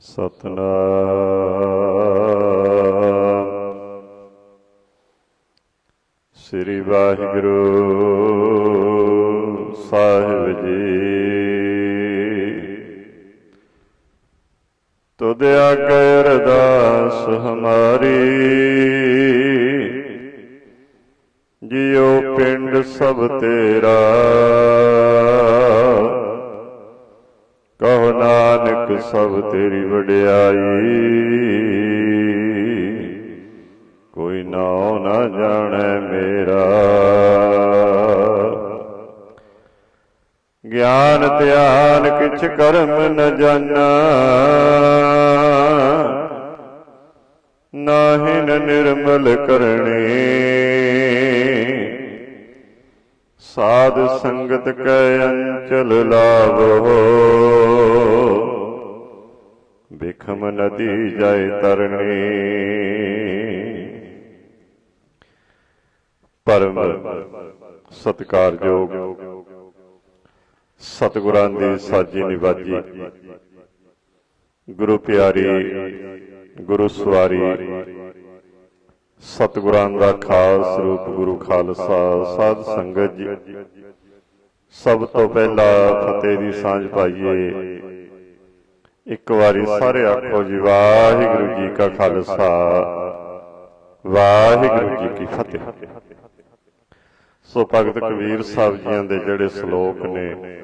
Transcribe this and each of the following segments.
ਸਤਨਾਮ। ਸ੍ਰੀ ਵਾਹਿਗੁਰੂ ਸਾਹਿਬ ਜੀ। ਤੁਧ ਆਗੇ ਸਭ ਤੇਰੀ ਵਡਿਆਈ। ਕੋਈ ਨਾਉ ਨਾ ਜਾਣੈ ਮੇਰਾ। ਗਿਆਨ ਧਿਆਨ ਕਿਛ ਕਰਮ ਨ ਜਾਣਾ। ਨਾਹਿ ਨ ਨਿਰਮਲ ਕਰਨੀ। ਸਾਧ ਸੰਗਤ ਕੈ ਅੰਚਲ ਲਾਵੋ। ਬਿਖਮ ਨਦੀ ਜਾਏ ਤਰਨੀ ਪਰਮ ਸਤਿਕਾਰਯੋਗ ਸਤਿਗੁਰਾਂ ਦੀ ਸਾਜੀ ਨਿਵਾਜੀ। ਗੁਰੂ ਪਿਆਰੀ, ਗੁਰੂ ਸਵਾਰੀ, ਸਤਿਗੁਰਾਂ ਦਾ ਖਾਸ ਰੂਪ ਗੁਰੂ ਖਾਲਸਾ ਸਾਧ ਸੰਗਤ ਜੀ। ਸਭ ਤੋਂ ਪਹਿਲਾਂ ਫਤਿਹ ਦੀ ਸਾਂਝ ਪਾਈਏ। ਇੱਕ ਵਾਰੀ ਸਾਰੇ ਆਖੋ ਜੀ ਵਾਹਿਗੁਰੂ ਜੀ ਕਾ ਖਾਲਸਾ। ਵਾਹਿਗੁਰੂ ਜੀ ਕੀ ਫਤਿਹ। ਸੋ ਭਗਤ ਕਬੀਰ ਸਾਹਿਬ ਜੀਆਂ ਦੇ ਜਿਹੜੇ ਸ਼ਲੋਕ ਨੇ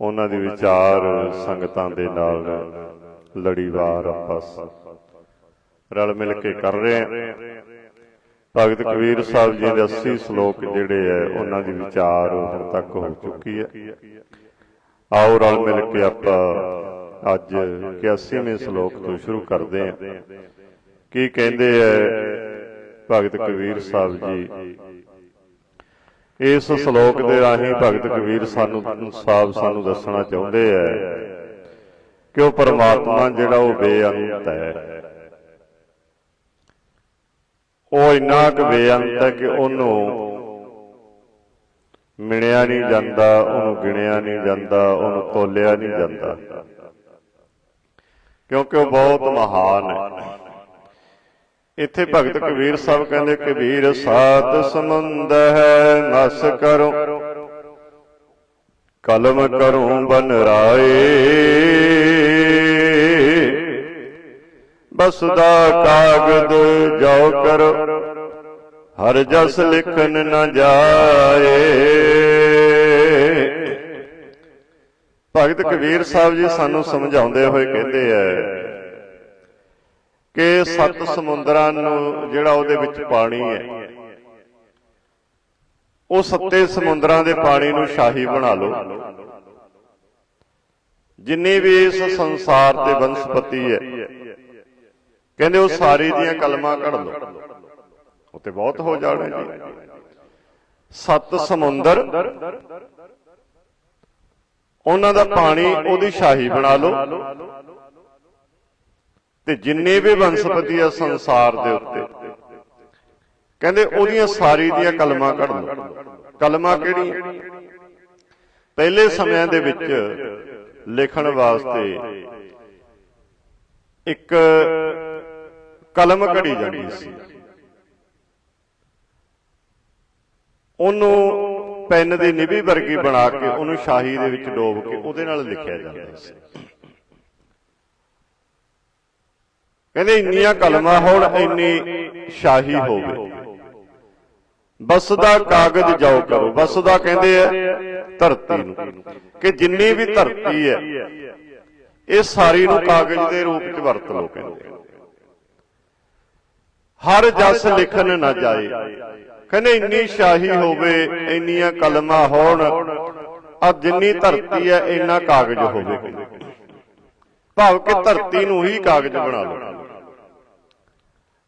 ਉਹਨਾਂ ਦੀ ਵਿਚਾਰ ਸੰਗਤਾਂ ਦੇ ਨਾਲ ਲੜੀਵਾਰ ਆਪਸ। ਰਲ ਮਿਲ ਕੇ ਕਰ ਰਹੇ ਹਾਂ। ਭਗਤ ਕਬੀਰ ਸਾਹਿਬ ਜੀ ਦੇ 80 ਸ਼ਲੋਕ ਜਿਹੜੇ ਐ ਉਹਨਾਂ ਦੀ ਵਿਚਾਰ ਹੁਣ ਤੱਕ ਹੋ ਚੁੱਕੀ ਹੈ। ਆਓ ਰਲ ਮਿਲ ਕੇ ਆਪਾਂ ਅੱਜ 81ਵੇਂ ਸ਼ਲੋਕ ਤੋਂ ਸ਼ੁਰੂ ਕਰਦੇ ਹਾਂ। ਕੀ ਕਹਿੰਦੇ ਐ ਭਗਤ ਕਬੀਰ ਸਾਹਿਬ ਜੀ? ਇਸ ਸ਼ਲੋਕ ਦੇ ਰਾਹੀਂ ਭਗਤ ਕਬੀਰ ਸਾਨੂੰ ਸਾਹਿਬ ਸਾਨੂੰ ਦੱਸਣਾ ਚਾਹੁੰਦੇ ਐ ਕਿ ਉਹ ਪਰਮਾਤਮਾ ਜਿਹੜਾ ਉਹ ਬੇਅੰਤ ਹੈ ਉਹ ਇੰਨਾ ਕੁ ਬੇਅੰਤ ਹੈ ਕਿ ਉਹਨੂੰ ਮਿਣਿਆ ਨਹੀਂ ਜਾਂਦਾ, ਉਹਨੂੰ ਗਿਣਿਆ ਨਹੀਂ ਜਾਂਦਾ, ਉਹਨੂੰ ਤੋਲਿਆ ਨਹੀਂ ਜਾਂਦਾ। ਕਿਉਂਕਿ ਉਹ ਬਹੁਤ ਮਹਾਨ ਹੈ। ਇੱਥੇ ਭਗਤ ਕਬੀਰ ਸਾਹਿਬ ਕਹਿੰਦੇ ਕਬੀਰ ਸਾਤ ਸਮੁੰਦ ਹੈ ਨਸ ਕਰੋ। ਕਲਮ ਕਰੂੰ ਬਨ ਰਾਏ। ਬਸ ਦਾ ਕਾਗਦ ਜਾਓ ਕਰੋ। ਹਰ ਜਸ ਲਿਖਨ ਨ ਜਾਏ। ਭਗਤ ਕਬੀਰ ਸਾਹਿਬ ਜੀ ਸਾਨੂੰ ਸਮਝਾਉਂਦੇ ਹੋਏ ਕਹਿੰਦੇ ਐ ਕਿ ਸੱਤ ਸਮੁੰਦਰਾਂ ਨੂੰ ਜਿਹੜਾ ਉਹਦੇ ਵਿੱਚ ਪਾਣੀ ਹੈ ਉਹ ਸੱਤੇ ਸਮੁੰਦਰਾਂ ਦੇ ਪਾਣੀ ਨੂੰ ਸ਼ਾਹੀ ਬਣਾ ਲਓ। ਜਿੰਨੇ ਵੀ ਇਸ ਸੰਸਾਰ ਤੇ ਬਨਸਪਤੀ ਹੈ ਕਹਿੰਦੇ ਉਹ ਸਾਰੀ ਦੀਆਂ ਕਲਮਾਂ ਕੱਢ ਲਓ। ਉਹ ਤੇ ਬਹੁਤ ਹੋ ਜਾਣੇ ਜੀ। ਸੱਤ ਸਮੁੰਦਰ ਉਹਨਾਂ ਦਾ ਪਾਣੀ ਉਹਦੀ ਸ਼ਾਹੀ ਬਣਾ ਲਓ। ਤੇ ਜਿੰਨੇ ਵੀ ਬਨਸਪਤੀ ਆ ਸੰਸਾਰ ਦੇ ਉੱਤੇ। ਕਹਿੰਦੇ ਉਹਦੀਆਂ ਸਾਰੀ ਦੀਆਂ ਕਲਮਾਂ ਕੱਢ ਲਓ। ਕਲਮਾਂ ਕਿਹੜੀਆਂ? ਪਹਿਲੇ ਸਮਿਆਂ ਦੇ ਵਿੱਚ ਲਿਖਣ ਵਾਸਤੇ ਇੱਕ ਕਲਮ ਘੜੀ ਜਾਂਦੀ ਸੀ। ਉਹਨੂੰ ਪੈਨ ਦੀ ਨਿਭੀ ਵਰਗੀ ਬਣਾ ਕੇ ਉਹਨੂੰ ਸ਼ਾਹੀ ਦੇ ਵਿੱਚ ਡੋਬ ਕੇ ਉਹਦੇ ਨਾਲ ਲਿਖਿਆ ਜਾਂਦਾ ਸੀ। ਕਹਿੰਦੇ ਇੰਨੀਆਂ ਕਲਮਾਂ ਹੋਣ ਇੰਨੀ ਸ਼ਾਹੀ ਹੋਵੇ। ਬਸ ਦਾ ਕਾਗਜ਼ ਜਾਓ ਕਰੋ। ਬਸ ਦਾ ਕਹਿੰਦੇ ਆ ਧਰਤੀ ਨੂੰ। ਕਿ ਜਿੰਨੀ ਵੀ ਧਰਤੀ ਹੈ ਇਹ ਸਾਰੀ ਨੂੰ ਕਾਗਜ਼ ਦੇ ਰੂਪ ਵਿੱਚ ਵਰਤ ਲਓ ਕਹਿੰਦੇ ਹਰ ਜਸ ਲਿਖਣ ਨਾ ਜਾਏ। ਕਹਿੰਦੇ ਇੰਨੀ ਸ਼ਾਹੀ ਹੋਵੇ, ਇੰਨੀਆਂ ਕਲਮਾਂ ਹੋਣ ਆ ਜਿੰਨੀ ਧਰਤੀ ਹੈ, ਇੰਨਾ ਕਾਗਜ਼ ਹੋਵੇ। ਭਾਵ ਕਿ ਧਰਤੀ ਨੂੰ ਹੀ ਕਾਗਜ਼ ਬਣਾ ਲਓ।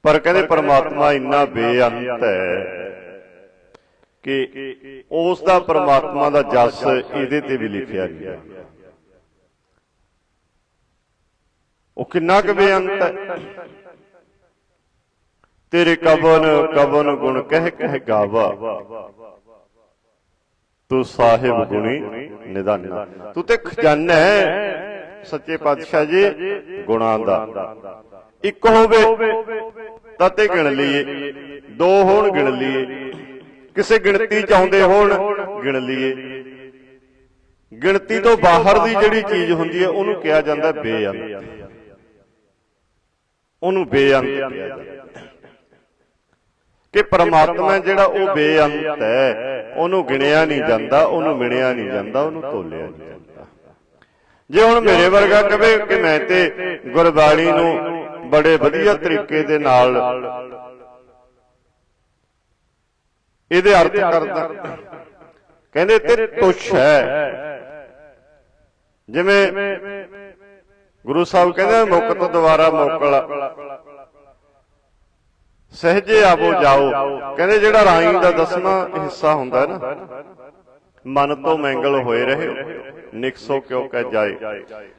ਪਰ ਕਹਿੰਦੇ ਪਰਮਾਤਮਾ ਇੰਨਾ ਬੇਅੰਤ ਹੈ ਕਿ ਉਸ ਦਾ ਪਰਮਾਤਮਾ ਦਾ ਜਸ ਇਹਦੇ ਤੇ ਵੀ ਲਿਖਿਆ ਗਿਆ। ਉਹ ਕਿੰਨਾ ਕੁ ਬੇਅੰਤ ਹੈ। ਤੇਰੇ ਕਵਨ ਕਵਨ ਗੁਣ ਕਹਿ ਕਹਿ ਗਾਵਾ। ਤੂੰ ਸਾਹਿਬ ਗੁਣੀ ਨਿਦਾਨਾ। ਤੂੰ ਤੇ ਖਜ਼ਾਨਾ ਹੈ, ਸੱਚੇ ਪਾਤਸ਼ਾਹ ਜੀ, ਗੁਣਾਂ ਦਾ। ਇੱਕ ਹੋਵੇ ਤਾਂ ਤੇ ਗਿਣ ਲਈਏ, ਦੋ ਹੋਣ ਗਿਣ ਲਈਏ। ਕਿਸੇ ਗਿਣਤੀ ਚ ਆਉਂਦੇ ਹੋਣ ਗਿਣ ਲਈਏ। ਗਿਣਤੀ ਤੋਂ ਬਾਹਰ ਦੀ ਜਿਹੜੀ ਚੀਜ਼ ਹੁੰਦੀ ਹੈ, ਉਹਨੂੰ ਕਿਹਾ ਜਾਂਦਾ ਬੇਅੰਤ। ਉਹਨੂੰ ਬੇਅੰਤ ਕਿਹਾ ਜਾਂਦਾ। ਕਿ ਪਰਮਾਤਮਾ ਜਿਹੜਾ ਉਹ ਬੇਅੰਤ ਹੈ, ਉਹਨੂੰ ਗਿਣਿਆ ਨਹੀਂ ਜਾਂਦਾ, ਉਹਨੂੰ ਮਿਣਿਆ ਨਹੀਂ ਜਾਂਦਾ, ਉਹਨੂੰ ਤੋਲਿਆ ਨਹੀਂ ਜਾਂਦਾ। ਜੇ ਹੁਣ ਮੇਰੇ ਵਰਗਾ ਕਵੇ ਕਿ ਮੈਂ ਤੇ ਗੁਰਬਾਣੀ ਨੂੰ ਬੜੇ ਵਧੀਆ ਤਰੀਕੇ ਦੇ ਨਾਲ ਇਹਦੇ ਅਰਥ ਕਰਦਾ, ਕਹਿੰਦੇ ਤੇ ਤੁਛ ਹੈ। ਜਿਵੇਂ ਗੁਰੂ ਸਾਹਿਬ ਕਹਿੰਦੇ ਮੁਕਤ ਤੋਂ ਦੁਬਾਰਾ ਮੋਕਲ। ਸਹਜੇ ਆਵੋ ਜਾਓ। ਕਹਿੰਦੇ ਜਿਹੜਾ ਰਾਈ ਦਾ ਦਸਵਾਂ ਹਿੱਸਾ ਹੁੰਦਾ ਨਾ, ਮਨ ਤੋਂ ਮੈਂਗਲ ਹੋਏ ਰਹੇ ਨਿਕਸੋ ਕਿਉ ਕਹਿ ਜਾਏ।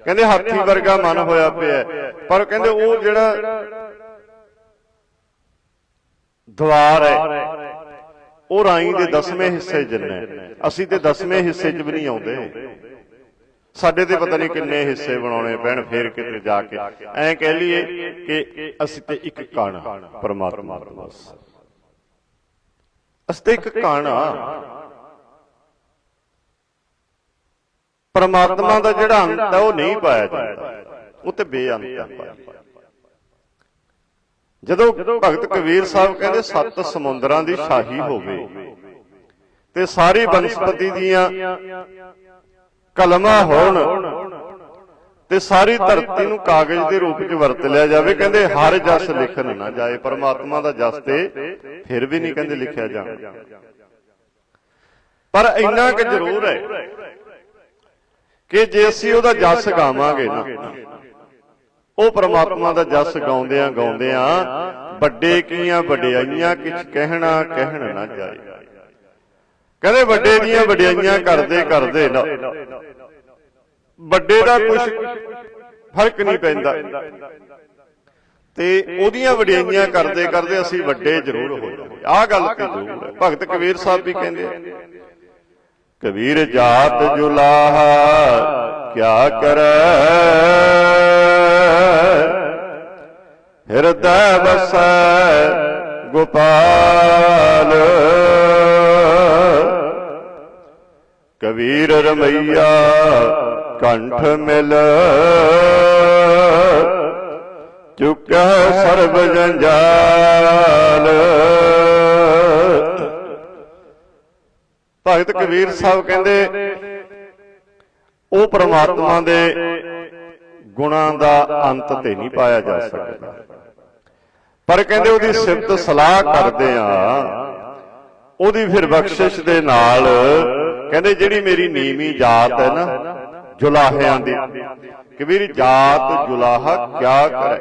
ਕਹਿੰਦੇ ਹਾਥੀ ਵਰਗਾ ਮਨ ਹੋਇਆ ਪਿਆ ਪਰ ਕਹਿੰਦੇ ਉਹ ਜਿਹੜਾ ਦਵਾਰ ਹੈ, ਉਹ ਰਾਈ ਦੇ ਦਸਵੇਂ ਹਿੱਸੇ ਜਿੰਨਾ ਅਸੀਂ ਤੇ ਦਸਵੇਂ ਹਿੱਸੇ 'ਚ ਵੀ ਨਹੀਂ ਆਉਂਦੇ। ਸਾਡੇ ਤੇ ਪਤਾ ਨਹੀਂ ਕਿੰਨੇ ਹਿੱਸੇ ਬਣਾਉਣੇ ਪੈਣ ਫੇਰ ਕਿਤੇ ਜਾ ਕੇ। ਐਂ ਕਹਿ ਲਈਏ ਕਿ ਅਸੀਂ ਤੇ ਇੱਕ ਕਣ ਪਰਮਾਤਮਾ ਦਾ ਬਸ। ਅਸੀਂ ਤੇ ਇੱਕ ਕਣ ਪਰਮਾਤਮਾ ਦਾ ਜਿਹੜਾ ਅੰਤ ਹੈ ਉਹ ਨਹੀਂ ਪਾਇਆ ਜਾਂਦਾ। ਉਹ ਤੇ ਬੇਅੰਤ ਹੈ ਜਦੋਂ ਭਗਤ ਕਬੀਰ ਸਾਹਿਬ ਕਹਿੰਦੇ ਸੱਤ ਸਮੁੰਦਰਾਂ ਦੀ ਸ਼ਾਹੀ ਹੋਵੇ ਤੇ ਸਾਰੀ ਬਨਸਪਤੀ ਦੀਆਂ ਕਲਮਾਂ ਹੋਣ ਤੇ ਸਾਰੀ ਧਰਤੀ ਨੂੰ ਕਾਗਜ਼ ਦੇ ਰੂਪ ਵਿੱਚ ਵਰਤ ਲਿਆ ਜਾਵੇ। ਕਹਿੰਦੇ ਹਰ ਜਸ ਲਿਖਣ ਨਾ ਜਾਏ, ਪਰਮਾਤਮਾ ਦਾ ਜਸ ਤੇ ਫਿਰ ਵੀ ਨਹੀਂ ਕਹਿੰਦੇ ਲਿਖਿਆ ਜਾਣਾ ਪਰ ਇੰਨਾ ਕਿ ਜ਼ਰੂਰ ਹੈ ਕਿ ਜੇ ਅਸੀਂ ਉਹਦਾ ਜਸ ਗਾਵਾਂਗੇ ਨਾ, ਉਹ ਪ੍ਰਮਾਤਮਾ ਦਾ ਜਸ ਗਾਉਂਦਿਆਂ ਗਾਉਂਦਿਆਂ ਵੱਡੇ ਕੀਆਂ, ਵਡਿਆਈਆਂ ਕਿਛ ਕਹਿਣਾ ਕਹਿਣ ਨਾ ਜਾਏ। ਕਹਿੰਦੇ ਵੱਡੇ ਦੀਆਂ ਵਡਿਆਈਆਂ ਕਰਦੇ ਕਰਦੇ ਨਾ। ਵੱਡੇ ਦਾ ਕੁਝ ਫ਼ਰਕ ਨਹੀਂ ਪੈਂਦਾ। ਤੇ ਉਹਦੀਆਂ ਵਡਿਆਈਆਂ ਕਰਦੇ ਕਰਦੇ ਅਸੀਂ ਵੱਡੇ ਜ਼ਰੂਰ ਹੋ ਜਾਂਦੇ ਆਹ ਗੱਲ ਤੇ ਜ਼ਰੂਰ ਹੈ। ਭਗਤ ਕਬੀਰ ਸਾਹਿਬ ਵੀ ਕਹਿੰਦੇ ਆ। ਕਬੀਰ ਜਾਤ ਜੁਲਾਹਾ ਕਿਆ ਕਰੈ? ਹਿਰਦੈ ਵਸੈ ਗੋਪਾਲ। ਕਬੀਰ ਰਮਈਆ, ਕੰਠ ਮਿਲ। ਚੁੱਕਾ ਸਰਬ ਜੰਜਾਲ। ਭਗਤ ਕਬੀਰ ਸਾਹਿਬ ਕਹਿੰਦੇ, ਉਹ ਪ੍ਰਮਾਤਮਾ ਦੇ ਗੁਣਾਂ ਦਾ ਅੰਤ ਤੇ ਨਹੀਂ ਪਾਇਆ ਜਾ ਸਕਦਾ। ਪਰ ਕਹਿੰਦੇ ਉਹਦੀ ਸਿਫਤ ਸਲਾਹ ਕਰਦੇ ਆ ਉਹਦੀ ਫਿਰ ਬਖਸ਼ਿਸ਼ ਦੇ ਨਾਲ ਕਹਿੰਦੇ ਜਿਹੜੀ ਮੇਰੀ ਨੀਵੀਂ ਜਾਤ ਹੈ ਨਾ, ਜੁਲਾਹਿਆਂ ਦੀ ਕਬੀਰ ਜਾਤ ਜੁਲਾਹਾ ਕਿਆ ਕਰੇ?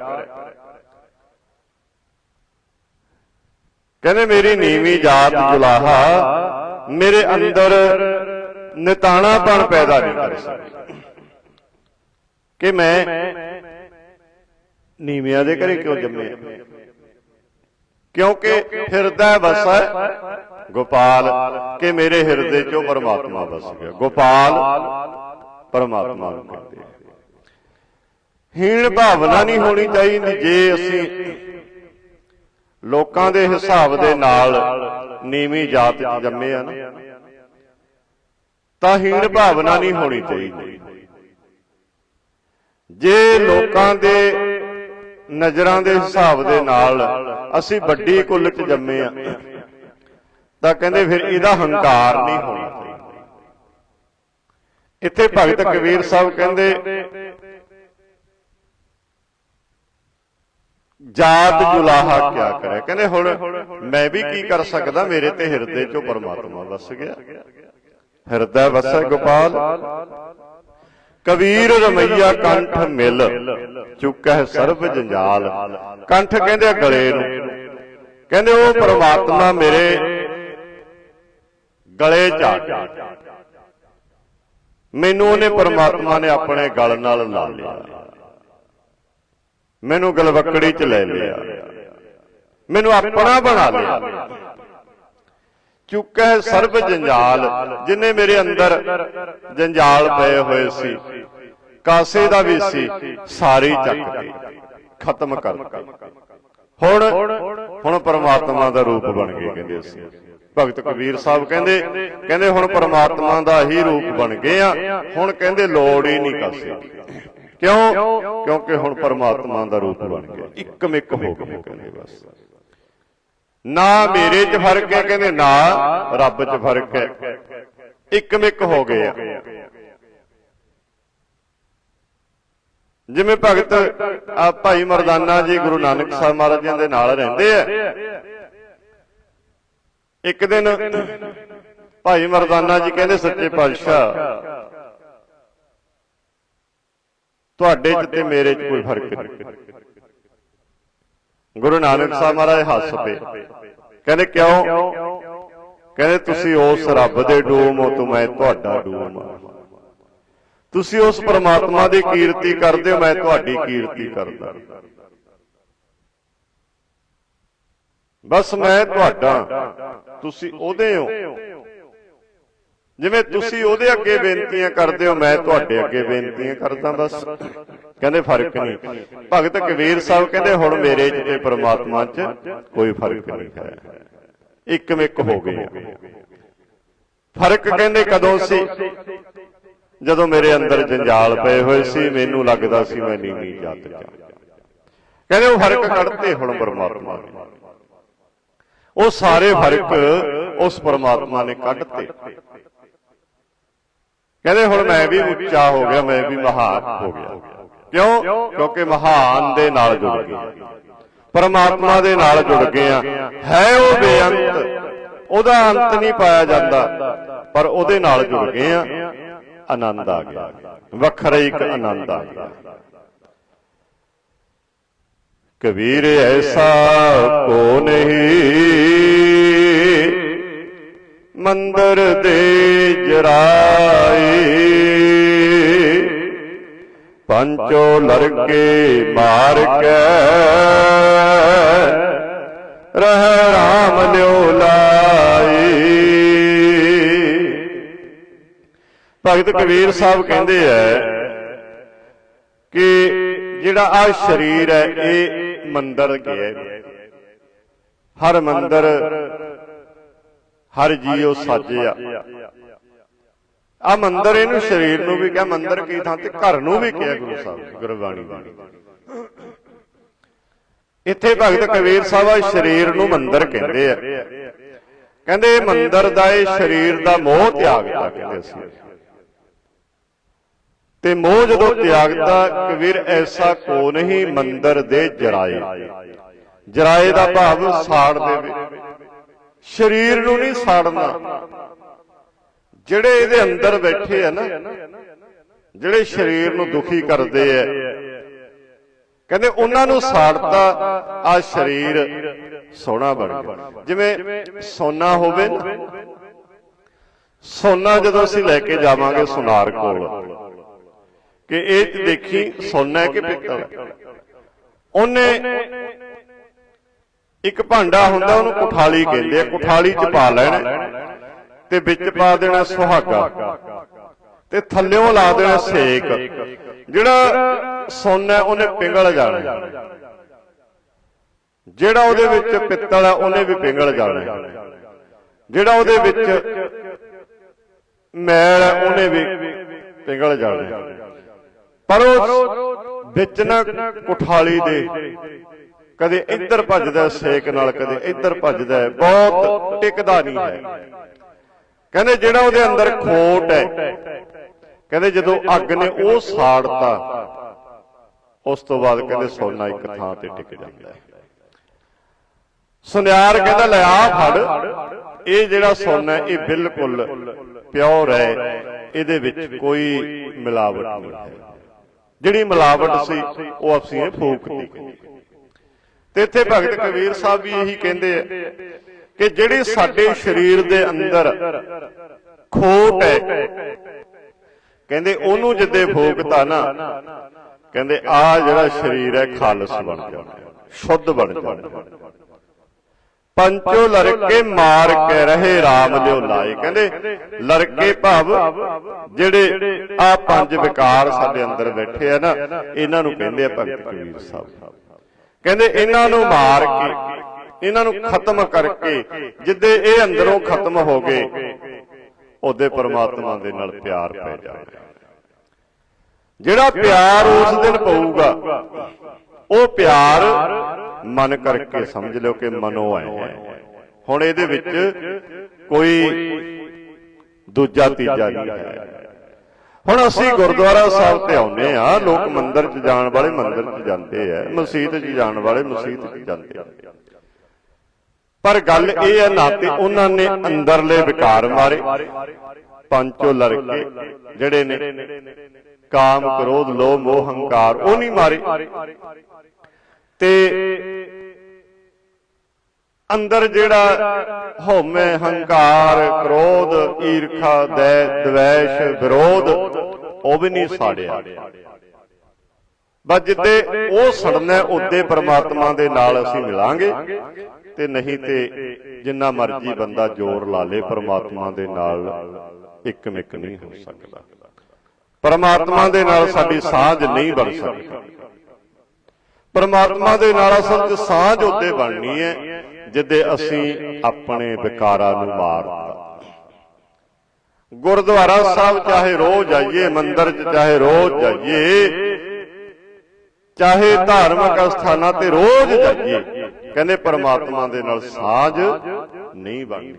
ਕਹਿੰਦੇ ਮੇਰੀ ਨੀਵੀਂ ਜਾਤ ਜੁਲਾਹਾ ਮੇਰੇ ਅੰਦਰ ਨਿਤਾਣਾਪਣ ਪੈਦਾ ਨਹੀਂ ਕਰ ਸਕਦੀ। ਕਿ ਮੈਂ ਨੀਵਿਆਂ ਦੇ ਘਰੇ ਕਿਉਂ ਜੰਮਿਆ? ਕਿਉਂਕਿ ਫਿਰਦਾ ਵਸੈ ਗੋਪਾਲ, ਕਿ ਮੇਰੇ ਹਿਰਦੇ ਚੋਂ ਪਰਮਾਤਮਾ ਵਸ ਗਿਆ। ਗੋਪਾਲ, ਪਰਮਾਤਮਾ ਨੂੰ ਕਹਿੰਦੇ ਹੀਣ ਭਾਵਨਾ ਨਹੀਂ ਹੋਣੀ ਚਾਹੀਦੀ ਜੇ ਅਸੀਂ ਲੋਕਾਂ ਦੇ ਹਿਸਾਬ ਦੇ ਨਾਲ ਨੀਵੀਂ ਜਾਤ ਚ ਜੰਮੇ ਆ ਨਾ, ਤਾਂ ਹੀਣ ਭਾਵਨਾ ਨਹੀਂ ਹੋਣੀ ਚਾਹੀਦੀ। ਜੇ ਲੋਕਾਂ ਦੇ ਨਜ਼ਰਾਂ ਦੇ ਹਿਸਾਬ ਦੇ ਨਾਲ ਅਸੀਂ ਵੱਡੀ ਕੁੱਲ ਚ ਜੰਮੇ ਆ ਤਾਂ ਕਹਿੰਦੇ ਫਿਰ ਇਹਦਾ ਹੰਕਾਰ ਨਹੀਂ ਹੋਣਾ ਇੱਥੇ ਭਗਤ ਕਬੀਰ ਸਾਹਿਬ ਕਹਿੰਦੇ ਜਾਤ ਜੁਲਾਹਾ ਕਿਆ ਕਰੇ? ਕਹਿੰਦੇ ਹੁਣ ਮੈਂ ਵੀ ਕੀ ਕਰ ਸਕਦਾ? ਮੇਰੇ ਤੇ ਹਿਰਦੇ ਚੋਂ ਪਰਮਾਤਮਾ ਵਸ ਗਿਆ। ਹਿਰਦਾ ਵਸੈ ਗੋਪਾਲ। ਕਬੀਰ ਰਮਈਆ ਕੰਠ ਮਿਲ ਚੁੱਕੈ ਸਰਬ ਜੰਜਾਲ। ਕੰਠ ਕਹਿੰਦੇ ਗਲੇ ਨੂੰ। ਕਹਿੰਦੇ ਉਹ ਪਰਮਾਤਮਾ ਮੇਰੇ ਗਲੇ ਚ ਮੈਨੂੰ ਉਹਨੇ ਪਰਮਾਤਮਾ ਨੇ ਆਪਣੇ ਗਲ ਨਾਲ ਲਾ ਲਿਆ। ਮੈਨੂੰ ਗਲਵਕੜੀ ਚ ਲੈ ਲਿਆ। ਮੈਨੂੰ ਆਪਣਾ ਬਣਾ ਲਿਆ। ਚੁੱਕੈ ਸਰਬ ਜੰਜਾਲ, ਜਿਨੇ ਮੇਰੇ ਅੰਦਰ ਜੰਜਾਲ ਪਏ ਹੋਏ ਸੀ, ਕਾਸੇ ਦਾ ਵੀ ਸੀ, ਸਾਰੀ ਚੱਕ ਕੇ ਖਤਮ ਕਰ ਹੁਣ ਹੁਣ ਪਰਮਾਤਮਾ ਦਾ ਰੂਪ ਬਣ ਗਏ, ਕਹਿੰਦੇ ਅਸੀਂ। ਭਗਤ ਕਬੀਰ ਸਾਹਿਬ ਕਹਿੰਦੇ ਕਹਿੰਦੇ ਹੁਣ ਪਰਮਾਤਮਾ ਦਾ ਹੀ ਰੂਪ ਬਣ ਗਏ ਆ, ਹੁਣ ਕਹਿੰਦੇ ਲੋੜ ਹੀ ਨਹੀਂ ਕਾਸੇ। ਕਿਉਂ? ਕਿਉਂਕਿ ਹੁਣ ਪਰਮਾਤਮਾ ਦਾ ਰੂਪ ਬਣ ਗਿਆ। ਇੱਕ ਹੋ ਗਏ ਕਹਿੰਦੇ ਬਸ। ਨਾ ਮੇਰੇ 'ਚ ਫ਼ਰਕ ਹੈ ਕਹਿੰਦੇ ਨਾ ਰੱਬ 'ਚ ਫ਼ਰਕ ਹੈ। ਇੱਕ ਹੋ ਗਏ ਆ। ਜਿਵੇਂ ਭਗਤ ਆ ਭਾਈ ਮਰਦਾਨਾ ਜੀ ਗੁਰੂ ਨਾਨਕ ਸਾਹਿਬ ਮਹਾਰਾਜ ਜੀ ਦੇ ਨਾਲ ਰਹਿੰਦੇ ਆ। ਇੱਕ ਦਿਨ ਭਾਈ ਮਰਦਾਨਾ ਜੀ ਕਹਿੰਦੇ ਸੱਚੇ ਪਾਤਸ਼ਾਹ, ਤੁਹਾਡੇ ਚ ਤੇ ਮੇਰੇ ਚ ਕੋਈ ਫ਼ਰਕ ਨਹੀਂ। ਗੁਰੂ ਨਾਨਕ ਸਾਹਿਬ ਮਹਾਰਾਜ ਹੱਸ ਪਏ। ਕਹਿੰਦੇ ਕਿਉਂ? ਕਹਿੰਦੇ ਤੁਸੀਂ ਉਸ ਰੱਬ ਦੇ ਡੂਮ ਹੋ, ਤੂੰ ਮੈਂ ਤੁਹਾਡਾ ਡੂਮ ਹਾਂ। ਤੁਸੀਂ ਉਸ ਪਰਮਾਤਮਾ ਦੀ ਕੀਰਤੀ ਕਰਦੇ ਹੋ, ਮੈਂ ਤੁਹਾਡੀ ਕੀਰਤੀ ਕਰਦਾ। ਬਸ ਮੈਂ ਤੁਹਾਡਾ ਤੁਸੀਂ ਉਹਦੇ ਹੋ। ਜਿਵੇਂ ਤੁਸੀਂ ਉਹਦੇ ਅੱਗੇ ਬੇਨਤੀਆਂ ਕਰਦੇ ਹੋ ਮੈਂ ਤੁਹਾਡੇ ਅੱਗੇ ਬੇਨਤੀਆਂ ਕਰਦਾ ਬਸ। ਕਹਿੰਦੇ ਫ਼ਰਕ ਨਹੀਂ। ਭਗਤ ਕਬੀਰ ਸਾਹਿਬ ਕਹਿੰਦੇ ਹੁਣ ਮੇਰੇ 'ਚ ਤੇ ਪ੍ਰਮਾਤਮਾ 'ਚ ਕੋਈ ਫ਼ਰਕ ਨਹੀਂ ਹੈ। ਇੱਕ ਮਿੱਕ ਹੋ ਗਏ। ਫ਼ਰਕ ਕਹਿੰਦੇ ਕਦੋਂ ਸੀ? ਜਦੋਂ ਮੇਰੇ ਅੰਦਰ ਜੰਜਾਲ ਪਏ ਹੋਏ ਸੀ ਮੈਨੂੰ ਲੱਗਦਾ ਸੀ ਮੈਂ ਨੀਵੀਂ ਜਾਤ ਚ ਕਹਿੰਦੇ ਉਹ ਫ਼ਰਕ ਕੱਢਤੇ ਹੁਣ ਪਰਮਾਤਮਾ ਨੇ। ਉਹ ਸਾਰੇ ਫ਼ਰਕ ਉਸ ਪਰਮਾਤਮਾ ਨੇ ਕੱਢ ਕੱਢਤੇ ਕਹਿੰਦੇ ਹੁਣ ਮੈਂ ਵੀ ਉੱਚਾ ਹੋ ਗਿਆ, ਮੈਂ ਵੀ ਮਹਾਨ ਹੋ ਗਿਆ। ਕਿਉਂ? ਕਿਉਂਕਿ ਮਹਾਨ ਦੇ ਨਾਲ ਜੁੜ ਗਏ। ਪਰਮਾਤਮਾ ਦੇ ਨਾਲ ਜੁੜ ਗਏ ਆ। ਹੈ ਉਹ ਬੇਅੰਤ। ਉਹਦਾ ਅੰਤ ਨਹੀਂ ਪਾਇਆ ਜਾਂਦਾ, ਪਰ ਉਹਦੇ ਨਾਲ ਜੁੜ ਗਏ ਆ। ਆਨੰਦ ਆ ਗਿਆ। ਵੱਖਰਾ ਇੱਕ ਆਨੰਦ ਆ ਗਿਆ। ਕਬੀਰ ਐਸਾ ਕੋ ਨਹੀਂ। ਮੰਦਰ ਦੇ ਜਰਾਏ। ਪੰਚੋ ਲੜਕੇ ਮਾਰ ਕੇ। ਰਹਿ ਰਾਮ ਲਿਓ ਲਾਈ ਭਗਤ ਕਬੀਰ ਸਾਹਿਬ ਕਹਿੰਦੇ ਐ ਕਿ ਜਿਹੜਾ ਆ ਸਰੀਰ ਹੈ, ਇਹ ਮੰਦਰ ਗਿਆ ਹਰ ਮੰਦਰ, ਹਰ ਜੀਉ ਸਾਜਿਆ। ਆ ਮੰਦਰ ਇਹਨੂੰ ਸਰੀਰ ਨੂੰ ਵੀ ਕਿਹਾ, ਮੰਦਰ ਕੀ ਥਾਂ ਤੇ ਘਰ ਨੂੰ ਵੀ ਕਿਹਾ ਗੁਰੂ ਸਾਹਿਬ ਗੁਰਬਾਣੀ ਬਾਣੀ ਇੱਥੇ ਭਗਤ ਕਬੀਰ ਸਾਹਿਬ ਆ, ਸਰੀਰ ਨੂੰ ਮੰਦਰ ਕਹਿੰਦੇ ਆ। ਕਹਿੰਦੇ ਇਹ ਮੰਦਰ ਦਾ ਇਹ ਸਰੀਰ ਦਾ ਮੋਹ ਤਿਆਗਦਾ ਕਹਿੰਦੇ ਸੀ ਤੇ ਮੋਹ ਜਦੋਂ ਤਿਆਗਦਾ ਕਬੀਰ ਐਸਾ ਕੋ ਨਹੀਂ ਮੰਦਰ ਦੇ ਜਰਾਏ। ਜਰਾਏ। ਦਾ ਭਾਵ ਸਾੜ ਦੇਵੇ। ਸਰੀਰ ਨੂੰ ਨਹੀਂ ਸਾੜਨਾ। ਜਿਹੜੇ ਇਹਦੇ ਅੰਦਰ ਬੈਠੇ ਆ ਨਾ ਜਿਹੜੇ ਸਰੀਰ ਨੂੰ ਦੁਖੀ ਕਰਦੇ ਆ। ਕਹਿੰਦੇ ਉਹਨਾਂ ਨੂੰ ਸਾੜਤਾ ਆ ਸਰੀਰ ਸੋਹਣਾ ਬਣ ਗਿਆ। ਜਿਵੇਂ ਸੋਨਾ ਹੋਵੇ ਨਾ ਸੋਨਾ ਜਦੋਂ ਅਸੀਂ ਲੈ ਕੇ ਜਾਵਾਂਗੇ ਸੁਨਾਰ ਕੋਲ। ਕਿ ਇਹ 'ਚ ਦੇਖੀ ਸੋਨਾ ਹੈ ਕਿ ਪਿੱਤਲ ਉਹਨੇ ਇੱਕ ਭਾਂਡਾ ਹੁੰਦਾ, ਉਹਨੂੰ ਕੁਠਾਲੀ ਕਹਿੰਦੇ ਆ, ਕੁਠਾਲੀ 'ਚ ਪਾ ਲੈਣਾ ਤੇ ਵਿੱਚ ਪਾ ਦੇਣਾ ਸੁਹਾਗਾ ਤੇ ਥੱਲਿਓਂ ਲਾ ਦੇਣਾ ਸੇਕ। ਜਿਹੜਾ ਸੋਨਾ ਉਹਨੇ ਪਿੰਗਲ ਜਾਣਾ। ਜਿਹੜਾ ਉਹਦੇ ਵਿੱਚ ਪਿੱਤਲ ਹੈ ਉਹਨੇ ਵੀ ਪਿੰਗਲ ਜਾਣਾ। ਜਿਹੜਾ ਉਹਦੇ ਵਿੱਚ ਮੈਲ ਹੈ ਉਹਨੇ ਵੀ ਪਿੰਗਲ ਜਾਣਾ। ਪਰ ਉਹ ਵਿੱਚ ਨਾ ਕੁਠਾਲੀ ਦੇ। ਕਦੇ ਇੱਧਰ ਭੱਜਦਾ ਸੇਕ ਨਾਲ ਕਦੇ ਇੱਧਰ ਭੱਜਦਾ ਬਹੁਤ ਟਿਕਦਾ ਨਹੀਂ ਹੈ। ਕਹਿੰਦੇ ਜਿਹੜਾ ਉਹਦੇ ਅੰਦਰ ਖੋਟ ਹੈ ਕਹਿੰਦੇ ਜਦੋਂ ਅੱਗ ਨੇ ਉਹ ਸਾੜਤਾ ਉਸ ਤੋਂ ਬਾਅਦ ਕਹਿੰਦੇ ਸੋਨਾ ਇੱਕ ਥਾਂ ਤੇ ਟਿਕ ਜਾਂਦਾ ਹੈ। ਸੁਨਿਆਰ ਕਹਿੰਦਾ ਲੈ ਆ ਫੜ ਇਹ ਜਿਹੜਾ ਸੋਨਾ ਹੈ, ਇਹ ਬਿਲਕੁਲ ਪਿਓਰ ਹੈ ਇਹਦੇ ਵਿੱਚ ਕੋਈ ਮਿਲਾਵਟ ਨਹੀਂ ਹੈ। ਜਿਹੜੀ ਮਿਲਾਵਟ ਸੀ ਉਹ ਅਸੀਂ ਇਹ ਫੂਕਤੀ ਤੇ ਇੱਥੇ ਭਗਤ ਕਬੀਰ ਸਾਹਿਬ ਵੀ ਇਹੀ ਕਹਿੰਦੇ ਆ ਕਿ ਜਿਹੜੀ ਸਾਡੇ ਸਰੀਰ ਦੇ ਅੰਦਰ ਖੋਟ ਹੈ ਕਹਿੰਦੇ ਉਹਨੂੰ ਜਿੱਦੇ ਫੂਕਤਾ ਨਾ ਕਹਿੰਦੇ ਆ ਜਿਹੜਾ ਸਰੀਰ ਹੈ ਖਾਲਸ ਬਣ ਜਾਂਦਾ ਸ਼ੁੱਧ ਬਣ ਜਾਂਦਾ ਪੰਚੋ ਲੜਕੇ ਮਾਰ ਕੇ ਰਹੇ RAM ਲਿਓ ਲਾਏ ਕਹਿੰਦੇ ਲੜਕੇ ਭਾਵ ਜਿਹੜੇ ਆ ਪੰਜ ਵਿਕਾਰ ਸਾਡੇ ਅੰਦਰ ਬੈਠੇ ਆ ਨਾ ਇਹਨਾਂ ਨੂੰ ਕਹਿੰਦੇ ਆ ਭਗਤ ਕਬੀਰ ਸਾਹਿਬ। ਕਹਿੰਦੇ ਇਹਨਾਂ ਨੂੰ ਮਾਰ ਕੇ ਇਹਨਾਂ ਨੂੰ ਖਤਮ ਕਰਕੇ ਜਿੱਦੇ ਇਹ ਅੰਦਰੋਂ ਖਤਮ ਹੋ ਗਏ ਉਹਦੇ ਪਰਮਾਤਮਾ ਦੇ ਨਾਲ ਪਿਆਰ ਪੈ ਜਾਵੇ। ਜਿਹੜਾ ਪਿਆਰ ਉਸ ਦਿਨ ਪਊਗਾ। ਉਹ ਪਿਆਰ ਮਨ ਕਰਕੇ ਸਮਝ ਲਿਓ ਕਿ ਮਨੋ ਆਇਆ ਹੈ। ਹੁਣ ਇਹਦੇ ਵਿੱਚ ਕੋਈ ਦੂਜਾ ਤੀਜਾ ਨਹੀਂ ਹੈ। ਹੁਣ ਅਸੀਂ ਗੁਰਦੁਆਰਾ ਸਾਹਿਬ ਤੇ ਆਉਨੇ ਆ ਲੋਕ ਮੰਦਿਰ 'ਚ ਜਾਣ ਵਾਲੇ ਮੰਦਿਰ 'ਚ ਜਾਂਦੇ ਆ। ਮਸਜਿਦ 'ਚ ਜਾਣ ਵਾਲੇ ਮਸਜਿਦ 'ਚ ਜਾਂਦੇ ਆ। ਪਰ ਗੱਲ ਇਹ ਹੈ ਨਾ ਤੇ ਉਹਨਾਂ ਨੇ ਅੰਦਰਲੇ ਵਿਕਾਰ ਮਾਰੇ। ਪੰਚੋ ਲੜਕੇ ਜਿਹੜੇ ਨੇ ਕਾਮ ਕ੍ਰੋਧ ਲੋਭ ਮੋਹ ਹੰਕਾਰ ਉਹ ਨਹੀਂ ਮਾਰੇ। ਤੇ ਅੰਦਰ ਜਿਹੜਾ ਹਉਮੈ ਹੰਕਾਰ, ਕ੍ਰੋਧ, ਈਰਖਾ, ਦੈ, ਦਵੈਸ਼, ਵਿਰੋਧ, ਉਹ ਵੀ ਨਹੀਂ ਸਾੜਿਆ। ਬਸ ਜਿੱਦੇ ਉਹ ਸੜਨਾ ਉੱਤੇ ਪਰਮਾਤਮਾ ਦੇ ਨਾਲ ਅਸੀਂ ਮਿਲਾਂਗੇ ਤੇ ਨਹੀਂ ਤੇ ਜਿੰਨਾ ਮਰਜ਼ੀ ਬੰਦਾ ਜ਼ੋਰ ਲਾ ਲੇ, ਪਰਮਾਤਮਾ ਦੇ ਨਾਲ ਇੱਕ ਮਿਕ ਨਹੀਂ ਹੋ ਸਕਦਾ। ਪਰਮਾਤਮਾ ਦੇ ਨਾਲ ਸਾਡੀ ਸਾਂਝ ਨਹੀਂ ਬਣ ਸਕਦੀ। ਪਰਮਾਤਮਾ ਦੇ ਨਾਲ ਅਸਲ 'ਚ ਸਾਂਝ ਉੱਤੇ ਬਣਨੀ ਹੈ, ਜਿੱਦੇ ਅਸੀਂ ਆਪਣੇ ਵਿਕਾਰਾਂ ਨੂੰ ਮਾਰਤਾ ਗੁਰਦੁਆਰਾ ਸਾਹਿਬ ਚਾਹੇ ਰੋਜ਼ ਜਾਈਏ ਮੰਦਿਰ 'ਚ ਚਾਹੇ ਰੋਜ਼ ਜਾਈਏ, ਚਾਹੇ ਧਾਰਮਿਕ ਅਸਥਾਨਾਂ ਤੇ ਰੋਜ਼ ਜਾਈਏ, ਕਹਿੰਦੇ ਪਰਮਾਤਮਾ ਦੇ ਨਾਲ ਸਾਂਝ ਨਹੀਂ ਬਣਦੀ।